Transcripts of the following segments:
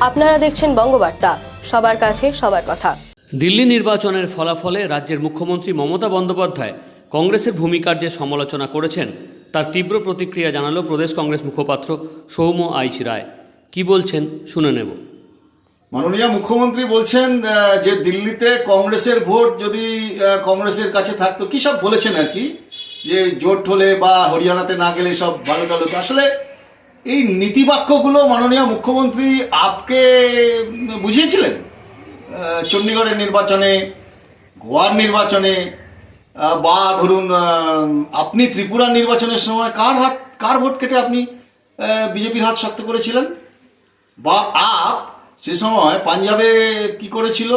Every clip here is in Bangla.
আপনারা দেখছেন বঙ্গবার্তা সবার কাছে সবার কথা। দিল্লি নির্বাচনের ফলাফলে রাজ্যের মুখ্যমন্ত্রী মমতা বন্দ্যোপাধ্যায় কংগ্রেসের ভূমিকার যে সমালোচনা করেছেন। তার তীব্র প্রতিক্রিয়া জানালো প্রদেশ কংগ্রেস মুখপাত্র সৌম্য আইচ রায়। কি বলছেন? শুনে নেব। মাননীয় মুখ্যমন্ত্রী বলছেন যে দিল্লিতে কংগ্রেসের ভোট যদি কংগ্রেসের কাছে থাকতো কি সব বলেছেন আর কি? যে জোট হলে বা হরিয়ানাতে না গেলে সব ভালো টালো আসলে এই নীতিবাক্যগুলো মাননীয় মুখ্যমন্ত্রী আপকে বুঝিয়েছিলেন? চণ্ডীগড়ের নির্বাচনে, গোয়ার নির্বাচনে বা ধরুন আপনি ত্রিপুরার নির্বাচনের সময় কার হাত, কার ভোট কেটে আপনি বিজেপির হাত শক্ত করেছিলেন? বা আপ সে সময় পাঞ্জাবে কি করেছিল?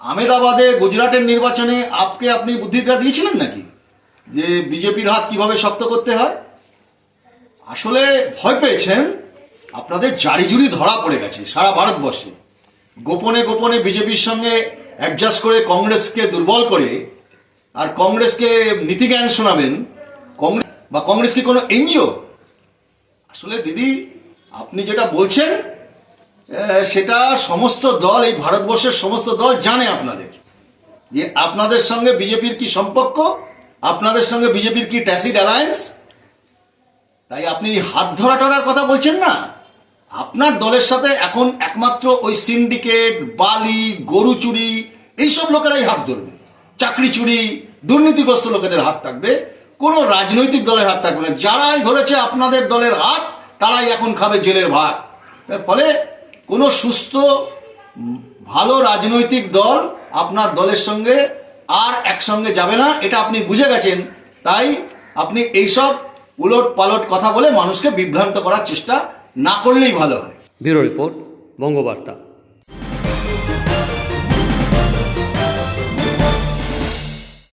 আমেদাবাদে গুজরাটের নির্বাচনে আপকে আপনি বুদ্ধিটা দিয়েছিলেন নাকি? যে বিজেপির হাত কীভাবে শক্ত করতে হয়? আসলে ভয় পেয়েছেন? আপনাদের জারিজুরি ধরা পড়ে গেছে সারা ভারতবর্ষে। গোপনে গোপনে বিজেপির সঙ্গে অ্যাডজাস্ট করে কংগ্রেসকে দুর্বল করে আর কংগ্রেসকে নীতিজ্ঞান শোনাবেন, কংগ্রেস বা কংগ্রেস কি কোনো এনজিও? আসলে দিদি, আপনি যেটা বলছেন সেটা সমস্ত দল, এই ভারতবর্ষের সমস্ত দল জানে আপনাদের। যে আপনাদের সঙ্গে বিজেপির কি সম্পর্ক? আপনাদের সঙ্গে বিজেপির কি ট্যাসিড অ্যালায়েন্স তাই আপনি হাত ধরা টরার কথা বলছেন না? আপনার দলের সাথে এখন একমাত্র ওই সিন্ডিকেট, বালি, গরু চুরি, এইসব লোকেরাই হাত ধরবে। চাকরি চুরি, দুর্নীতিগ্রস্ত লোকেদের হাত থাকবে, কোনো রাজনৈতিক দলের হাত থাকবে না। যারাই ধরেছে আপনাদের দলের হাত, তারাই এখন খাবে জেলের ভাত। ফলে কোনো সুস্থ, ভালো রাজনৈতিক দল আপনার দলের সঙ্গে আর একসঙ্গে যাবে না, এটা আপনি বুঝে গেছেন। তাই আপনি এইসব উলট পালট কথা বলে মানুষকে বিভ্রান্ত করার চেষ্টা না করলেই ভালো হয়। Bureau report, Bangabarta.